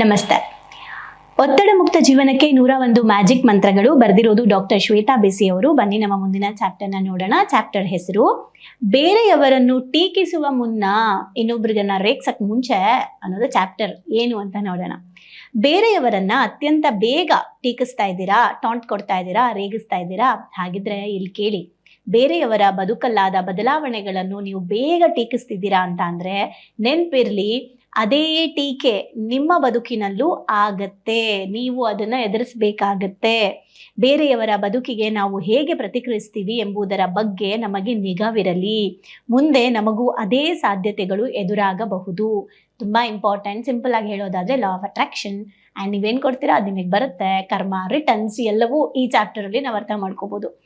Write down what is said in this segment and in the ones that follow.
ನಮಸ್ತೆ. ಒತ್ತಡ ಮುಕ್ತ ಜೀವನಕ್ಕೆ ನೂರ ಒಂದು ಮ್ಯಾಜಿಕ್ ಮಂತ್ರಗಳು ಬರೆದಿರೋದು ಡಾಕ್ಟರ್ ಶ್ವೇತಾ ಬೇಸಿ ಅವರು ಬನ್ನಿ ನಮ್ಮ ಮುಂದಿನ ಚಾಪ್ಟರ್ನ ನೋಡೋಣ. ಚಾಪ್ಟರ್ ಹೆಸರು, ಬೇರೆಯವರನ್ನು ಟೀಕಿಸುವ ಮುನ್ನ ಇನ್ನೊಬ್ರಿಗನ್ನ ರೇಗ್ಸಕ್ ಮುಂಚೆ ಅನ್ನೋದು ಚಾಪ್ಟರ್ ಏನು ಅಂತ ನೋಡೋಣ. ಬೇರೆಯವರನ್ನ ಅತ್ಯಂತ ಬೇಗ ಟೀಕಿಸ್ತಾ ಇದ್ದೀರಾ, ಟಾಂಟ್ ಕೊಡ್ತಾ ಇದ್ದೀರಾ, ರೇಗಿಸ್ತಾ ಇದ್ದೀರಾ? ಹಾಗಿದ್ರೆ ಇಲ್ಲಿ ಕೇಳಿ. ಬೇರೆಯವರ ಬದುಕಲ್ಲಾದ ಬದಲಾವಣೆಗಳನ್ನು ನೀವು ಬೇಗ ಟೀಕಿಸ್ತಿದ್ದೀರಾ ಅಂತ ಅಂದ್ರೆ ನೆನ್ಪಿರ್ಲಿ ಅದೇ ಟೀಕೆ ನಿಮ್ಮ ಬದುಕಿನಲ್ಲೂ ಆಗತ್ತೆ. ನೀವು ಅದನ್ನ ಎದುರಿಸಬೇಕಾಗತ್ತೆ. ಬೇರೆಯವರ ಬದುಕಿಗೆ ನಾವು ಹೇಗೆ ಪ್ರತಿಕ್ರಿಯಿಸ್ತೀವಿ ಎಂಬುದರ ಬಗ್ಗೆ ನಮಗೆ ನಿಗಾವಿರಲಿ. ಮುಂದೆ ನಮಗೂ ಅದೇ ಸಾಧ್ಯತೆಗಳು ಎದುರಾಗಬಹುದು. ತುಂಬಾ ಇಂಪಾರ್ಟೆಂಟ್ ಸಿಂಪಲ್ ಆಗಿ ಹೇಳೋದಾದ್ರೆ ಲಾ ಆಫ್ ಅಟ್ರಾಕ್ಷನ್ ಆ್ಯಂಡ್ ನೀವೇನು ಕೊಡ್ತೀರಾ? ಅದು ನಿಮಗೆ ಬರುತ್ತೆ. ಕರ್ಮ ರಿಟರ್ನ್ಸ್ ಎಲ್ಲವೂ ಈ ಚಾಪ್ಟರಲ್ಲಿ ನಾವು ಅರ್ಥ ಮಾಡ್ಕೋಬೋದು.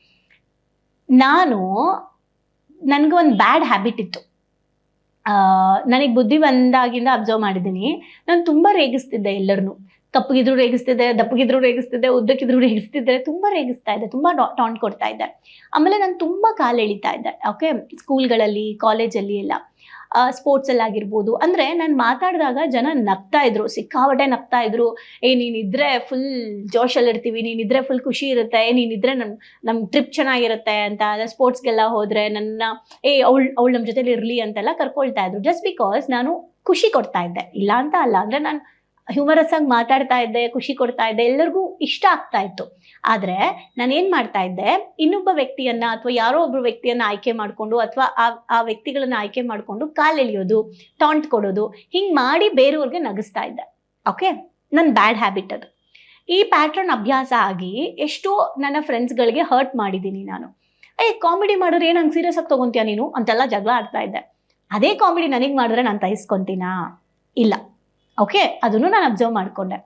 ನಾನು, ನನಗೊಂದು ಬ್ಯಾಡ್ ಹ್ಯಾಬಿಟ್ ಇತ್ತು. ನನಗೆ ಬುದ್ಧಿ ಬಂದಾಗಿಂದ ಅಬ್ಸರ್ವ್ ಮಾಡಿದ್ದೀನಿ. ನಾನು ತುಂಬ ರೇಗಿಸ್ತಿದ್ದೆ ಎಲ್ಲರನ್ನೂ. ಕಪ್ಪಗಿದ್ರು ರೇಗಿಸ್ತಿದ್ದೆ, ದಪ್ಪಗಿದ್ರು ರೇಗಿಸ್ತಿದ್ದೆ, ಉದ್ದಕ್ಕಿದ್ರು ರೇಗಿಸ್ತಿದ್ದೆ, ತುಂಬ ರೇಗಿಸ್ತಾ ಇದ್ದೆ, ತುಂಬ ಟಾಂಟ್ ಕೊಡ್ತಾ ಇದ್ದೆ. ಆಮೇಲೆ ನಾನು ತುಂಬ ಕಾಲು ಎಳಿತಾ ಇದ್ದೆ ಓಕೆ ಸ್ಕೂಲ್ಗಳಲ್ಲಿ ಕಾಲೇಜಲ್ಲಿ ಎಲ್ಲ. ಸ್ಪೋರ್ಟ್ಸಲ್ಲಿ ಆಗಿರ್ಬೋದು. ಅಂದರೆ ನಾನು ಮಾತಾಡಿದಾಗ ಜನ ನಗ್ತಾ ಇದ್ರು. ಸಿಕ್ಕಾಪಟ್ಟೆ ನಗ್ತಾ ಇದ್ರು. ಏ ನೀನಿದ್ರೆ ಫುಲ್ ಜೋಶಲ್ಲಿ ಇರ್ತೀವಿ. ನೀನಿದ್ರೆ ಫುಲ್ ಖುಷಿ ಇರುತ್ತೆ. ನೀನಿದ್ರೆ ನಮ್ಮ ನಮ್ಮ ಟ್ರಿಪ್ ಚೆನ್ನಾಗಿರುತ್ತೆ ಅಂತ. ಸ್ಪೋರ್ಟ್ಸ್ಗೆಲ್ಲ ಹೋದರೆ ನನ್ನ, ಏ, ಅವಳು ಅವಳು ನಮ್ಮ ಜೊತೆಲಿ ಇರಲಿ ಅಂತೆಲ್ಲ ಕರ್ಕೊಳ್ತಾ ಇದ್ರು. ಜಸ್ಟ್ ಬಿಕಾಸ್ ನಾನು ಖುಷಿ ಕೊಡ್ತಾ ಇದ್ದೆ. ಇಲ್ಲ ಅಂತ ಅಲ್ಲ. ಅಂದರೆ ನಾನು ಹ್ಯೂಮರಸ್ ಆಗಿ ಮಾತಾಡ್ತಾ ಇದ್ದೆ, ಖುಷಿ ಕೊಡ್ತಾ ಇದ್ದೆ, ಎಲ್ಲರಿಗೂ ಇಷ್ಟ ಆಗ್ತಾ ಇತ್ತು. ಆದ್ರೆ ನಾನು ಏನ್ ಮಾಡ್ತಾ ಇದ್ದೆ, ಇನ್ನೊಬ್ಬ ವ್ಯಕ್ತಿಯನ್ನ ಅಥವಾ ಯಾರೋ ಒಬ್ಬರು ವ್ಯಕ್ತಿಯನ್ನ ಆಯ್ಕೆ ಮಾಡಿಕೊಂಡು ಅಥವಾ ಆ ಆ ವ್ಯಕ್ತಿಗಳನ್ನ ಆಯ್ಕೆ ಮಾಡಿಕೊಂಡು ಕಾಲೆಳೆಯೋದು ಟಾಂಟ್ ಕೊಡೋದು, ಹಿಂಗ್ ಮಾಡಿ ಬೇರೆಯವ್ರಿಗೆ ನಗಿಸ್ತಾ ಇದ್ದೆ. ಓಕೆ ನನ್ನ ಬ್ಯಾಡ್ ಹ್ಯಾಬಿಟ್ ಅದು. ಈ ಪ್ಯಾಟ್ರನ್ ಅಭ್ಯಾಸ ಆಗಿ ಎಷ್ಟೋ ನನ್ನ ಫ್ರೆಂಡ್ಸ್ಗಳಿಗೆ ಹರ್ಟ್ ಮಾಡಿದ್ದೀನಿ ನಾನು. ಏ ಕಾಮಿಡಿ ಮಾಡಿದ್ರೆ ಏನು ಹಂಗೆ ಸೀರಿಯಸ್ ಆಗಿ ತಗೊಂತೀಯ ನೀನು? ಅಂತೆಲ್ಲ ಜಗಳ ಆಡ್ತಾ ಇದ್ದೆ. ಅದೇ ಕಾಮಿಡಿ ನನಗೆ ಮಾಡಿದ್ರೆ ನಾನು ತಹಿಸ್ಕೊತೀನಾ ಇಲ್ಲ. ಓಕೆ ಅದನ್ನು ನಾನು ಅಬ್ಸರ್ವ್ ಮಾಡಿಕೊಂಡೆ.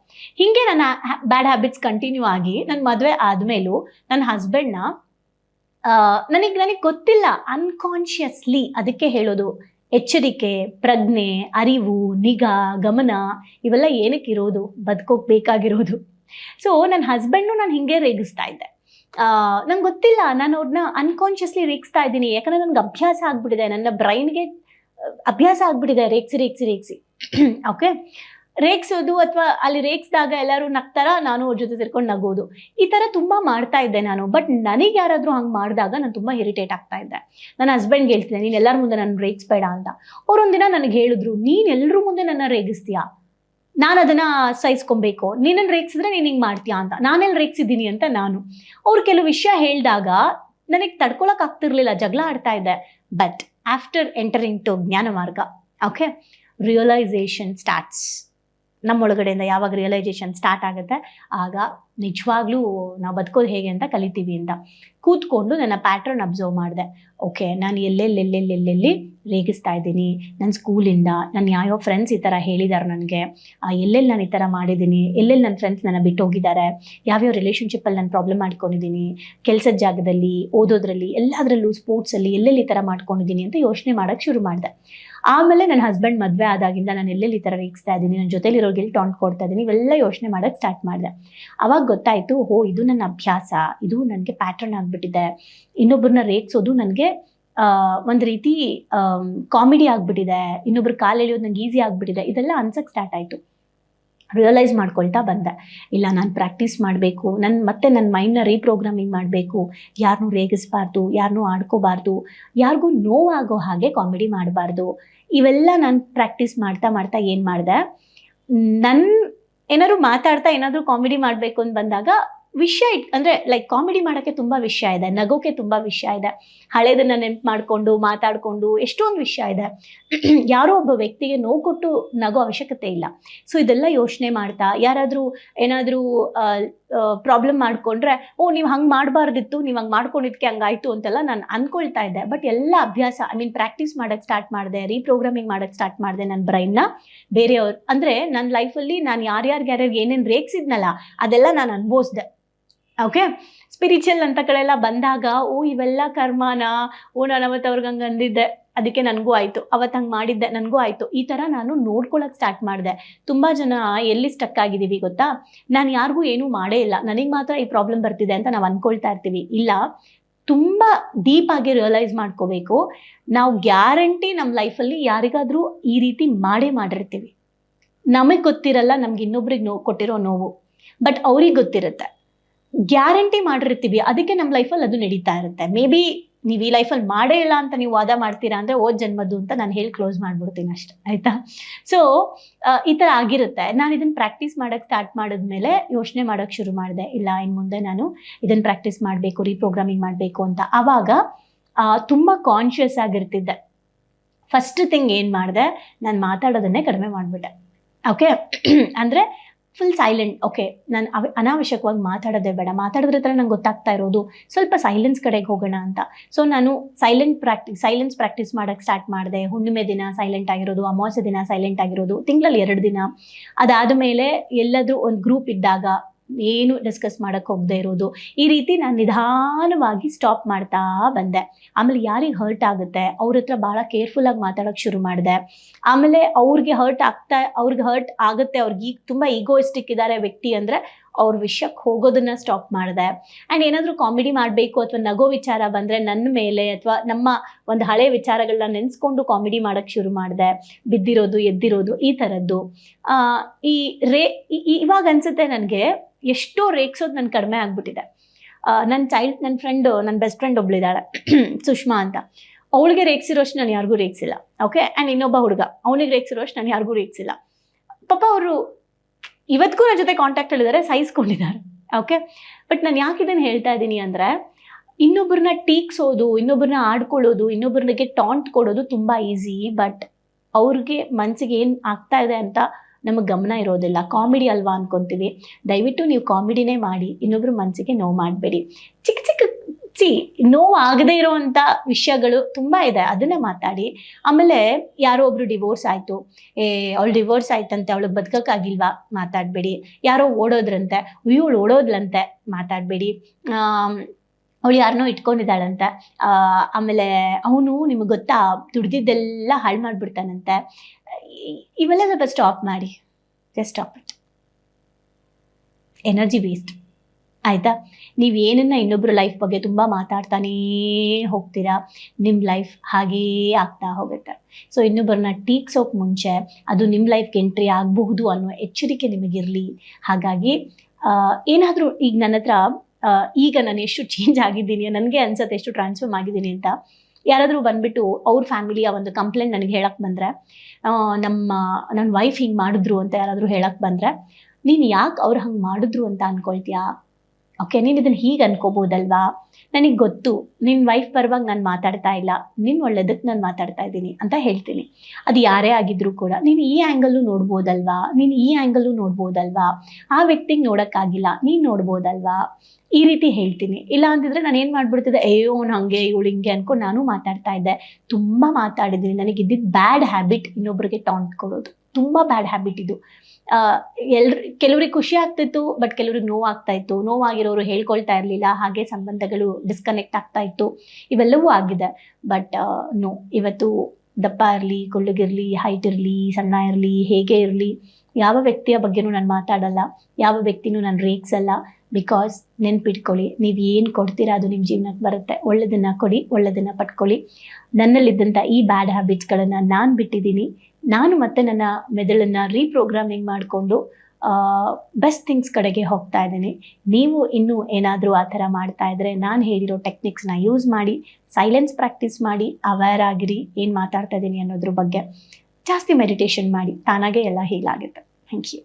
ಹಿಂಗೆ ನನ್ನ ಬ್ಯಾಡ್ ಹ್ಯಾಬಿಟ್ಸ್ ಕಂಟಿನ್ಯೂ ಆಗಿ ನನ್ನ ಮದುವೆ ಆದಮೇಲೂ ನನ್ನ ಹಸ್ಬೆಂಡ್ನ ನನಗೆ ನನಗೆ ಗೊತ್ತಿಲ್ಲ ಅನ್ಕಾನ್ಷಿಯಸ್ಲಿ ಅದಕ್ಕೆ ಹೇಳೋದು. ಎಚ್ಚರಿಕೆ, ಪ್ರಜ್ಞೆ, ಅರಿವು, ನಿಗಾ, ಗಮನ ಇವೆಲ್ಲ ಏನಕ್ಕೆ ಇರೋದು? ಬದುಕೋಕ್ ಬೇಕಾಗಿರೋದು ಸೊ ನನ್ನ ಹಸ್ಬೆಂಡ್ನು ನಾನು ಹಿಂಗೆ ರೇಗಿಸ್ತಾ ಇದ್ದೆ. ನಂಗೆ ಗೊತ್ತಿಲ್ಲ, ನಾನು ಅವ್ರನ್ನ ಅನ್ಕಾನ್ಷಿಯಸ್ಲಿ ರೇಗಿಸ್ತಾ ಇದ್ದೀನಿ. ಯಾಕಂದ್ರೆ ನನಗೆ ಅಭ್ಯಾಸ ಆಗ್ಬಿಟ್ಟಿದೆ. ನನ್ನ ಬ್ರೈನ್ಗೆ ಅಭ್ಯಾಸ ಆಗ್ಬಿಟ್ಟಿದೆ, ರೇಗ್ಸಿ ರೇಗ್ಸಿ ರೇಗ್ಸಿ. ಓಕೆ ರೇಗ್ಸೋದು ಅಥವಾ ಅಲ್ಲಿ ರೇಗ್ಸ್ದಾಗ ಎಲ್ಲರೂ ನಗ್ತಾರ, ನಾನು ಅವ್ರ ಜೊತೆ ಸೇರ್ಕೊಂಡು ನಗೋದು ಈ ಥರ ತುಂಬ ಮಾಡ್ತಾ ಇದ್ದೆ ನಾನು. ಬಟ್ ನನಗೆ ಯಾರಾದರೂ ಹಂಗೆ ಮಾಡಿದಾಗ ನಾನು ತುಂಬ ಇರಿಟೇಟ್ ಆಗ್ತಾ ಇದ್ದೆ. ನನ್ನ ಹಸ್ಬೆಂಡ್ಗೆ ಹೇಳ್ತಿದ್ದೆ ನೀನು ಎಲ್ಲರ ಮುಂದೆ ನನ್ನ ರೇಗಿಸ್ಬೇಡ ಅಂತ. ಅವ್ರೊಂದಿನ ನನಗೆ ಹೇಳಿದ್ರು, ನೀನು ಎಲ್ಲರ ಮುಂದೆ ನನ್ನ ರೇಗಿಸ್ತೀಯಾ? ನಾನು ಅದನ್ನು ಸಹಿಸ್ಕೊಬೇಕು. ನೀನನ್ನು ರೇಗಿಸಿದ್ರೆ ನೀನು ಹಿಂಗೆ ಮಾಡ್ತೀಯಾ ಅಂತ. ನಾನೆಲ್ಲಿ ರೇಗಿಸಿದ್ದೀನಿ ಅಂತ ನಾನು. ಅವ್ರು ಕೆಲವು ವಿಷಯ ಹೇಳಿದಾಗ ನನಗೆ ತಡ್ಕೊಳಕ್ಕೆ ಆಗ್ತಿರ್ಲಿಲ್ಲ, ಜಗಳ ಆಡ್ತಾ ಇದ್ದೆ. But after entering to Jnana Marga. Okay, realization starts. ನಮ್ಮೊಳಗಡೆಯಿಂದ ಯಾವಾಗ ರಿಯಲೈಸೇಷನ್ ಸ್ಟಾರ್ಟ್ ಆಗುತ್ತೆ, ಆಗ ನಿಜವಾಗ್ಲೂ ನಾವು ಬದುಕೋದು ಹೇಗೆ ಅಂತ ಕಲಿತೀವಿ ಅಂತ. ಕೂತ್ಕೊಂಡು ನನ್ನ ಪ್ಯಾಟ್ರನ್ ಅಬ್ಸರ್ವ್ ಮಾಡಿದೆ. ಓಕೆ ನಾನು ಎಲ್ಲೆಲ್ಲೆಲ್ಲೆಲ್ಲೆಲ್ಲಿ ರೇಗಿಸ್ತಾ ಇದ್ದೀನಿ ನನ್ನ ಸ್ಕೂಲಿಂದ ನನ್ನ ಯಾವ್ಯಾವ ಫ್ರೆಂಡ್ಸ್ ಈ ಥರ ಹೇಳಿದ್ದಾರೆ ನನಗೆ ಎಲ್ಲೆಲ್ಲಿ ನಾನು ಈ ಥರ ಮಾಡಿದ್ದೀನಿ ಎಲ್ಲೆಲ್ಲಿ ನನ್ನ ಫ್ರೆಂಡ್ಸ್ ನನ್ನ ಬಿಟ್ಟು ಹೋಗಿದ್ದಾರೆ ಯಾವ್ಯಾವ ರಿಲೇಷನ್ಶಿಪ್ಪಲ್ಲಿ ನಾನು ಪ್ರಾಬ್ಲಮ್ ಮಾಡ್ಕೊಂಡಿದ್ದೀನಿ, ಕೆಲಸದ ಜಾಗದಲ್ಲಿ, ಓದೋದ್ರಲ್ಲಿ, ಎಲ್ಲದರಲ್ಲೂ ಸ್ಪೋರ್ಟ್ಸಲ್ಲಿ ಎಲ್ಲೆಲ್ಲಿ ಈ ಥರ ಮಾಡ್ಕೊಂಡಿದ್ದೀನಿ ಅಂತ ಯೋಚನೆ ಮಾಡೋಕ್ಕೆ ಶುರು ಮಾಡಿದೆ. ಆಮೇಲೆ ನನ್ನ ಹಸ್ಬೆಂಡ್ ಮದುವೆ ಆದಾಗಿಂದ ನಾನು ಎಲ್ಲೆಲ್ಲಿ ಈ ಥರ ರೇಗಿಸ್ತಾ ಇದ್ದೀನಿ ನನ್ನ ಜೊತೆಲಿರೋರಿಗೆ ಎಲ್ಲಿ ಟಾಂಟ್ ಕೊಡ್ತಾ ಇದ್ದೀನಿ, ಇವೆಲ್ಲ ಯೋಚನೆ ಮಾಡೋಕ್ಕೆ ಸ್ಟಾರ್ಟ್ ಮಾಡಿದೆ. ಅವಾಗ ಗೊತ್ತಾಯಿತು ಓ ಇದು ನನ್ನ ಅಭ್ಯಾಸ, ಇದು ನನಗೆ ಪ್ಯಾಟರ್ನ್ ಆಗಿಬಿಟ್ಟಿದೆ. ಇನ್ನೊಬ್ಬರನ್ನ ರೇಗಿಸೋದು ನನಗೆ ಒಂದು ರೀತಿ ಕಾಮಿಡಿ ಆಗಿಬಿಟ್ಟಿದೆ, ಇನ್ನೊಬ್ರು ಕಾಲು ಎಳೆಯೋದು ನಂಗೆ ಈಸಿ ಆಗಿಬಿಟ್ಟಿದೆ, ಇದೆಲ್ಲ ಅನ್ಸಕ್ಕೆ ಸ್ಟಾರ್ಟ್ ಆಯಿತು. ರಿಯಲೈಸ್ ಮಾಡ್ಕೊಳ್ತಾ ಬಂದೆ. ಇಲ್ಲ, ನಾನು ಪ್ರಾಕ್ಟೀಸ್ ಮಾಡಬೇಕು ನನ್ನ ಮತ್ತೆ ನನ್ನ ಮೈಂಡ್ನ ರೀಪ್ರೋಗ್ರಾಮಿಂಗ್ ಮಾಡಬೇಕು ಯಾರನ್ನೂ ರೇಗಿಸ್ಬಾರ್ದು ಯಾರನ್ನೂ ಆಡ್ಕೋಬಾರ್ದು, ಯಾರಿಗೂ ನೋವಾಗೋ ಹಾಗೆ ಕಾಮಿಡಿ ಮಾಡಬಾರ್ದು. ಇವೆಲ್ಲ ನಾನು ಪ್ರಾಕ್ಟೀಸ್ ಮಾಡ್ತಾ ಮಾಡ್ತಾ ಏನು ಮಾಡಿದೆ? ನನ್ನ ಏನಾದ್ರು ಮಾತಾಡ್ತಾ ಏನಾದರೂ ಕಾಮಿಡಿ ಮಾಡಬೇಕು ಅಂತ ಬಂದಾಗ ವಿಷಯ ಇಟ್ ಅಂದ್ರೆ ಲೈಕ್ ಕಾಮಿಡಿ ಮಾಡೋಕ್ಕೆ ತುಂಬಾ ವಿಷಯ ಇದೆ, ನಗೋಕೆ ತುಂಬಾ ವಿಷಯ ಇದೆ. ಹಳೇದನ್ನ ನೆನ್ಪು ಮಾಡ್ಕೊಂಡು, ಮಾತಾಡ್ಕೊಂಡು ಎಷ್ಟೊಂದು ವಿಷಯ ಇದೆ. ಯಾರೋ ಒಬ್ಬ ವ್ಯಕ್ತಿಗೆ ನೋವು ಕೊಟ್ಟು ನಗೋ ಅವಶ್ಯಕತೆ ಇಲ್ಲ. ಸೊ ಇದೆಲ್ಲ ಯೋಚನೆ ಮಾಡ್ತಾ, ಯಾರಾದರೂ ಏನಾದರೂ ಪ್ರಾಬ್ಲಮ್ ಮಾಡ್ಕೊಂಡ್ರೆ, ಓ, ನೀವು ಹಂಗೆ ಮಾಡಬಾರ್ದಿತ್ತು, ನೀವು ಹಂಗೆ ಮಾಡ್ಕೊಂಡಿದ್ದಕ್ಕೆ ಹಂಗಾಯ್ತು ಅಂತೆಲ್ಲ ನಾನು ಅನ್ಕೊಳ್ತಾ ಇದ್ದೆ. ಬಟ್ ಎಲ್ಲ ಅಭ್ಯಾಸ ಐ ಮೀನ್ ಪ್ರಾಕ್ಟೀಸ್ ಮಾಡೋಕ್ಕೆ ಸ್ಟಾರ್ಟ್ ಮಾಡಿದೆ ರೀಪ್ರೋಗ್ರಾಮಿಂಗ್ ಮಾಡೋಕ್ಕೆ ಸ್ಟಾರ್ಟ್ ಮಾಡಿದೆ ನನ್ನ ಬ್ರೈನ್ನ ಬೇರೆಯವ್ರು, ಅಂದರೆ ನನ್ನ ಲೈಫಲ್ಲಿ ನಾನು ಯಾರ್ಯಾರಿಗೆ ಯಾರ್ಯಾರಿಗೆ ಏನೇನು ರೇಗ್ಸಿದ್ನಲ್ಲ ಅದೆಲ್ಲ ನಾನು ಅನುಭವಿಸ್ದೆ ಓಕೆ ಸ್ಪಿರಿಚುವಲ್ ಅಂತ ಕಡೆಲ್ಲ ಬಂದಾಗ, ಓ, ಇವೆಲ್ಲ ಕರ್ಮಾನ? ಓ, ನಾನು ಅವತ್ತು ಅವ್ರಿಗೆ ಹಂಗೆ ಅಂದಿದ್ದೆ. ಅದಕ್ಕೆ ನನಗೂ ಆಯಿತು. ಅವತ್ತು ಹಂಗೆ ಮಾಡಿದ್ದೆ, ನನಗೂ ಆಯಿತು. ಈ ಥರ ನಾನು ನೋಡ್ಕೊಳಕ್ಕೆ ಸ್ಟಾರ್ಟ್ ಮಾಡಿದೆ. ತುಂಬ ಜನ ಎಲ್ಲಿ ಸ್ಟಕ್ ಆಗಿದ್ದೀವಿ ಗೊತ್ತಾ? ನಾನು ಯಾರಿಗೂ ಏನೂ ಮಾಡೇ ಇಲ್ಲ. ನನಗೆ ಮಾತ್ರ ಈ ಪ್ರಾಬ್ಲಮ್ ಬರ್ತಿದೆ ಅಂತ ನಾವು ಅಂದ್ಕೊಳ್ತಾ ಇರ್ತೀವಿ. ಇಲ್ಲ, ತುಂಬ ಡೀಪ್ ಆಗಿ ರಿಯಲೈಸ್ ಮಾಡ್ಕೋಬೇಕು. ನಾವು ಗ್ಯಾರಂಟಿ ನಮ್ಮ ಲೈಫಲ್ಲಿ ಯಾರಿಗಾದರೂ ಈ ರೀತಿ ಮಾಡೇ ಮಾಡಿರ್ತೀವಿ. ನಮಗೆ ಗೊತ್ತಿರಲ್ಲ ನಮ್ಗೆ ಇನ್ನೊಬ್ರಿಗೆ ನೋವು ಕೊಟ್ಟಿರೋ ನೋವು. ಬಟ್ ಅವ್ರಿಗೆ ಗೊತ್ತಿರುತ್ತೆ. ಗ್ಯಾರಂಟಿ ಮಾಡಿರ್ತೀವಿ. ಅದಕ್ಕೆ ನಮ್ಮ ಲೈಫಲ್ಲಿ ಅದು ನಡೀತಾ ಇರುತ್ತೆ. ಮೇ ಬಿ ನೀವು ಈ ಲೈಫಲ್ಲಿ ಮಾಡೇ ಇಲ್ಲ ಅಂತ ನೀವು ವಾದ ಮಾಡ್ತೀರಾ ಅಂದರೆ ಓದ್ ಜನ್ಮದ್ದು ಅಂತ ನಾನು ಹೇಳಿ ಕ್ಲೋಸ್ ಮಾಡ್ಬಿಡ್ತೀನಿ ಅಷ್ಟೆ. ಆಯಿತಾ? ಸೊ ಈ ಥರ ಆಗಿರುತ್ತೆ. ನಾನು ಇದನ್ನು ಪ್ರಾಕ್ಟೀಸ್ ಮಾಡೋಕ್ಕೆ ಸ್ಟಾರ್ಟ್ ಮಾಡಿದ್ಮೇಲೆ ಯೋಚನೆ ಮಾಡೋಕ್ಕೆ ಶುರು ಮಾಡಿದೆ. ಇಲ್ಲ ಇನ್ನು ಮುಂದೆ ನಾನು ಇದನ್ನು ಪ್ರಾಕ್ಟೀಸ್ ಮಾಡಬೇಕು ರೀಪ್ರೋಗ್ರಾಮಿಂಗ್ ಮಾಡಬೇಕು ಅಂತ. ಆವಾಗ ತುಂಬ ಕಾನ್ಷಿಯಸ್ ಆಗಿರ್ತಿದ್ದೆ. ಫಸ್ಟ್ ಥಿಂಗ್ ಏನು ಮಾಡಿದೆ? ನಾನು ಮಾತಾಡೋದನ್ನೇ ಕಡಿಮೆ ಮಾಡಿಬಿಟ್ಟೆ. ಓಕೆ ಅಂದರೆ ಫುಲ್ ಸೈಲೆಂಟ್ ಓಕೆ ನಾನು ಅವ, ಅನಾವಶ್ಯಕವಾಗಿ ಮಾತಾಡೋದೇ ಬೇಡ. ಮಾತಾಡೋದ್ರ ಹತ್ರ ನಂಗೆ ಗೊತ್ತಾಗ್ತಾ ಇರೋದು ಸ್ವಲ್ಪ ಸೈಲೆನ್ಸ್ ಕಡೆಗೆ ಹೋಗೋಣ ಅಂತ. ಸೊ ನಾನು ಸೈಲೆಂಟ್ ಪ್ರಾಕ್ಟಿಸ್ ಸೈಲೆನ್ಸ್ ಪ್ರಾಕ್ಟೀಸ್ ಮಾಡೋಕ್ಕೆ ಸ್ಟಾರ್ಟ್ ಮಾಡಿದೆ. ಹುಣ್ಣಿಮೆ ದಿನ ಸೈಲೆಂಟ್ ಆಗಿರೋದು, ಅಮಾವಾಸ್ಯೆ ದಿನ ಸೈಲೆಂಟ್ ಆಗಿರೋದು ತಿಂಗಳಲ್ಲಿ ಎರಡು ದಿನ. ಅದಾದ ಮೇಲೆ ಎಲ್ಲಾದರೂ ಒಂದು ಗ್ರೂಪ್ ಇದ್ದಾಗ ಏನು ಡಿಸ್ಕಸ್ ಮಾಡಕ್ಕೆ ಹೋಗದೆ ಇರೋದು. ಈ ರೀತಿ ನಾನು ನಿಧಾನವಾಗಿ ಸ್ಟಾಪ್ ಮಾಡ್ತಾ ಬಂದೆ. ಆಮೇಲೆ ಯಾರಿಗೆ ಹರ್ಟ್ ಆಗುತ್ತೆ? ಅವ್ರ ಹತ್ರ ಭಾಳ ಕೇರ್ಫುಲ್ಲಾಗಿ ಮಾತಾಡೋಕ್ಕೆ ಶುರು ಮಾಡಿದೆ. ಆಮೇಲೆ ಅವ್ರಿಗೆ ಹರ್ಟ್ ಆಗ್ತಾ, ಅವ್ರಿಗೆ ಹರ್ಟ್ ಆಗುತ್ತೆ, ಅವ್ರಿಗೆ ಈಗ ತುಂಬ ಈಗೋಯಿಸ್ಟಿಕ್ ಇದ್ದಾರೆ ವ್ಯಕ್ತಿ ಅಂದರೆ ಅವ್ರ ವಿಷಯಕ್ಕೆ ಹೋಗೋದನ್ನ ಸ್ಟಾಪ್ ಮಾಡಿದೆ. ಆ್ಯಂಡ್ ಏನಾದರೂ ಕಾಮಿಡಿ ಮಾಡಬೇಕು ಅಥವಾ ನಗೋ ವಿಚಾರ ಬಂದರೆ ನನ್ನ ಮೇಲೆ ಅಥವಾ ನಮ್ಮ ಒಂದು ಹಳೆ ವಿಚಾರಗಳನ್ನ ನೆನೆಸ್ಕೊಂಡು ಕಾಮಿಡಿ ಮಾಡೋಕ್ಕೆ ಶುರು ಮಾಡಿದೆ. ಬಿದ್ದಿರೋದು, ಎದ್ದಿರೋದು ಈ ಥರದ್ದು ಈ ರೇ ಇವಾಗ ಅನಿಸುತ್ತೆ ನನಗೆ ಎಷ್ಟೋ ರೇಗ್ಸೋದು ನನ್ನ ಕಡಿಮೆ ಆಗ್ಬಿಟ್ಟಿದೆ. ನನ್ನ ಚೈಲ್ಡ್ ನನ್ನ ಫ್ರೆಂಡು ನನ್ನ ಬೆಸ್ಟ್ ಫ್ರೆಂಡ್ ಒಬ್ಳಿದ್ದಾಳೆ ಸುಷ್ಮಾ ಅಂತ. ಅವಳಿಗೆ ರೇಗ್ಸಿರೋಷ್ಟು ನಾನು ಯಾರಿಗೂ ರೇಗ್ಸಿಲ್ಲ ಓಕೆ ಆ್ಯಂಡ್ ಇನ್ನೊಬ್ಬ ಹುಡುಗ, ಅವನಿಗೆ ರೇಗ್ಸಿರೋಷ್ಟು ನಾನು ಯಾರಿಗೂ ರೇಗ್ಸಿಲ್ಲ. ಪಾಪ ಅವರು ಇವತ್ತಿಗೂ ನನ್ನ ಜೊತೆ ಕಾಂಟ್ಯಾಕ್ಟಲ್ಲಿದ್ದಾರೆ ಸಹಿಸ್ಕೊಂಡಿದ್ದಾರೆ ಓಕೆ ಬಟ್ ನಾನು ಯಾಕೆ ಇದನ್ನು ಹೇಳ್ತಾ ಇದ್ದೀನಿ ಅಂದರೆ ಇನ್ನೊಬ್ಬರನ್ನ ಟೀಕ್ಸೋದು ಇನ್ನೊಬ್ಬರನ್ನ ಆಡ್ಕೊಳ್ಳೋದು ಇನ್ನೊಬ್ಬರಿಗೆ ಟಾಂಟ್ ಕೊಡೋದು ತುಂಬ ಈಸಿ ಬಟ್ ಅವ್ರಿಗೆ ಮನಸ್ಸಿಗೆ ಏನು ಆಗ್ತಾ ಇದೆ ಅಂತ ನಮಗೆ ಗಮನ ಇರೋದಿಲ್ಲ. ಕಾಮಿಡಿ ಅಲ್ವಾ ಅನ್ಕೊಂತೀವಿ. ದಯವಿಟ್ಟು ನೀವು ಕಾಮಿಡಿನೇ ಮಾಡಿ, ಇನ್ನೊಬ್ರ ಮನಸ್ಸಿಗೆ ನೋವು ಮಾಡಬೇಡಿ. ಚಿಕ್ಕ ಚಿಕ್ಕ ಸಿ ನೋವು ಆಗದೇ ಇರೋವಂಥ ವಿಷಯಗಳು ತುಂಬ ಇದೆ. ಅದನ್ನೇ ಮಾತಾಡಿ. ಆಮೇಲೆ ಯಾರೋ ಒಬ್ರು ಡಿವೋರ್ಸ್ ಆಯಿತು. ಏ, ಅವಳು ಡಿವೋರ್ಸ್ ಆಯ್ತಂತೆ ಅವಳಿಗೆ ಬದುಕೋಕ್ಕಾಗಿಲ್ವಾ? ಮಾತಾಡಬೇಡಿ. ಯಾರೋ ಓಡೋದ್ರಂತೆ, ಇವಳು ಓಡೋದ್ಲಂತೆ, ಮಾತಾಡಬೇಡಿ. ಅವಳು ಯಾರನ್ನೋ ಇಟ್ಕೊಂಡಿದ್ದಾಳಂತೆ. ಆಮೇಲೆ ಅವನು ನಿಮಗೆ ಗೊತ್ತಾ, ದುಡ್ದಿದ್ದೆಲ್ಲ ಹಾಳು ಮಾಡಿಬಿಡ್ತಾನಂತೆ. ಇವೆಲ್ಲ ಸ್ವಲ್ಪ ಸ್ಟಾಪ್ ಮಾಡಿ. Just stop it energy waste ಆಯಿತಾ? ನೀವು ಏನನ್ನ ಇನ್ನೊಬ್ಬರ ಲೈಫ್ ಬಗ್ಗೆ ತುಂಬ ಮಾತಾಡ್ತಾನೇ ಹೋಗ್ತೀರಾ? ನಿಮ್ಮ ಲೈಫ್ ಹಾಗೇ ಆಗ್ತಾ ಹೋಗುತ್ತೆ. ಸೊ ಇನ್ನೊಬ್ಬರನ್ನ ಟೀಕ್ಸೋಕೆ ಮುಂಚೆ ಅದು ನಿಮ್ಮ ಲೈಫ್ಗೆ ಎಂಟ್ರಿ ಆಗಬಹುದು ಅನ್ನೋ ಎಚ್ಚರಿಕೆ ನಿಮಗಿರಲಿ. ಹಾಗಾಗಿ ಏನಾದರೂ ಈಗ ನನ್ನ ಹತ್ರ ಈಗ ನಾನು ಎಷ್ಟು ಚೇಂಜ್ ಆಗಿದ್ದೀನಿ, ನನಗೆ ಅನ್ಸುತ್ತೆ, ಎಷ್ಟು ಟ್ರಾನ್ಸ್ಫಾರ್ಮ್ ಆಗಿದ್ದೀನಿ ಅಂತ. ಯಾರಾದರೂ ಬಂದ್ಬಿಟ್ಟು ಅವ್ರ ಫ್ಯಾಮಿಲಿಯ ಒಂದು ಕಂಪ್ಲೇಂಟ್ ನನಗೆ ಹೇಳಕ್ಕೆ ಬಂದರೆ ನಮ್ಮ ನನ್ನ ವೈಫ್ ಹಿಂಗೆ ಮಾಡಿದ್ರು ಅಂತ ಯಾರಾದರೂ ಹೇಳಕ್ಕೆ ಬಂದರೆ, ನೀನು ಯಾಕೆ ಅವ್ರು ಹಂಗೆ ಮಾಡಿದ್ರು ಅಂತ ಅನ್ಕೊಳ್ತೀಯಾ? ಓಕೆ ನೀನು ಇದನ್ನು ಹೀಗೆ ಅನ್ಕೋಬೋದಲ್ವಾ? ನನಗೆ ಗೊತ್ತು ನಿನ್ನ ವೈಫ್ ಪರವಾಗಿ ನಾನು ಮಾತಾಡ್ತಾ ಇಲ್ಲ ನಿನ್ನ ಒಳ್ಳೇದಕ್ಕೆ ನಾನು ಮಾತಾಡ್ತಾ ಇದ್ದೀನಿ ಅಂತ ಹೇಳ್ತೀನಿ. ಅದು ಯಾರೇ ಆಗಿದ್ರೂ ಕೂಡ, ನೀನು ಈ ಆ್ಯಂಗಲ್ಲು ನೋಡ್ಬೋದಲ್ವಾ? ನೀನು ಈ ಆ್ಯಂಗಲ್ಲು ನೋಡ್ಬೋದಲ್ವಾ? ಆ ವ್ಯಕ್ತಿಗೆ ನೋಡೋಕ್ಕಾಗಿಲ್ಲ, ನೀನು ನೋಡ್ಬೋದಲ್ವಾ? ಈ ರೀತಿ ಹೇಳ್ತೀನಿ. ಇಲ್ಲ ಅಂತಿದ್ರೆ ನಾನು ಏನು ಮಾಡ್ಬಿಡ್ತಿದ್ದೆ? ಅಯ್ಯೋ ಅವ್ನು ಹಾಗೆ, ಇವಳು ಹಿಂಗೆ ಅನ್ಕೊಂಡು ನಾನು ಮಾತಾಡ್ತಾ ಇದ್ದೆ. ತುಂಬ ಮಾತಾಡಿದ್ದೀನಿ. ನನಗೆ ಇದ್ದಿದ್ದು ಬ್ಯಾಡ್ ಹ್ಯಾಬಿಟ್ ಇನ್ನೊಬ್ರಿಗೆ ಟಾಂಟ್ ಕೊಡೋದು. ತುಂಬ ಬ್ಯಾಡ್ ಹ್ಯಾಬಿಟ್ ಇದು. ಎಲ್ರು, ಕೆಲವ್ರಿಗೆ ಖುಷಿ ಆಗ್ತಿತ್ತು ಬಟ್ ಕೆಲವ್ರಿಗೆ ನೋವು ಆಗ್ತಾ ಇತ್ತು. ನೋವಾಗಿರೋರು ಹೇಳ್ಕೊಳ್ತಾ ಇರಲಿಲ್ಲ. ಹಾಗೆ ಸಂಬಂಧಗಳು ಡಿಸ್ಕನೆಕ್ಟ್ ಆಗ್ತಾ ಇತ್ತು. ಇವೆಲ್ಲವೂ ಆಗಿದೆ. ಬಟ್ ನೋ ಇವತ್ತು ದಪ್ಪ ಇರಲಿ, ಕೊಳ್ಳುಗಿರಲಿ ಹೈಟ್ ಇರಲಿ, ಸಣ್ಣ ಇರಲಿ, ಹೇಗೆ ಇರಲಿ, ಯಾವ ವ್ಯಕ್ತಿಯ ಬಗ್ಗೆನೂ ನಾನು ಮಾತಾಡಲ್ಲ. ಯಾವ ವ್ಯಕ್ತಿನೂ ನಾನು ರೇಗ್ಸಲ್ಲ ಬಿಕಾಸ್ ನೆನ್ಪಿಟ್ಕೊಳ್ಳಿ, ನೀವು ಏನು ಕೊಡ್ತೀರಾ ಅದು ನಿಮ್ಮ ಜೀವನಕ್ಕೆ ಬರುತ್ತೆ. ಒಳ್ಳೆದನ್ನು ಕೊಡಿ, ಒಳ್ಳೆದನ್ನು ಪಟ್ಕೊಳ್ಳಿ. ನನ್ನಲ್ಲಿದ್ದಂಥ ಈ ಬ್ಯಾಡ್ ಹ್ಯಾಬಿಟ್ಸ್ಗಳನ್ನು ನಾನು ಬಿಟ್ಟಿದ್ದೀನಿ. ನಾನು ಮತ್ತೆ ನನ್ನ ಮೆದುಳನ್ನು ರೀಪ್ರೋಗ್ರಾಮಿಂಗ್ ಮಾಡಿಕೊಂಡು ಬೆಸ್ಟ್ ಥಿಂಗ್ಸ್ ಕಡೆಗೆ ಹೋಗ್ತಾ ಇದ್ದೀನಿ. ನೀವು ಇನ್ನೂ ಏನಾದರೂ ಆ ಥರ ಮಾಡ್ತಾ ಇದ್ದರೆ ನಾನು ಹೇಳಿರೋ ಟೆಕ್ನಿಕ್ಸ್ನ ಯೂಸ್ ಮಾಡಿ ಸೈಲೆನ್ಸ್ ಪ್ರಾಕ್ಟೀಸ್ ಮಾಡಿ ಅವೇರ್ ಆಗಿರಿ, ಏನು ಮಾತಾಡ್ತಾ ಇದ್ದೀನಿ ಅನ್ನೋದ್ರ ಬಗ್ಗೆ ಜಾಸ್ತಿ ಮೆಡಿಟೇಷನ್ ಮಾಡಿ, ತಾನಾಗೆ ಎಲ್ಲ ಹೀಲಾಗುತ್ತೆ ಥ್ಯಾಂಕ್ ಯು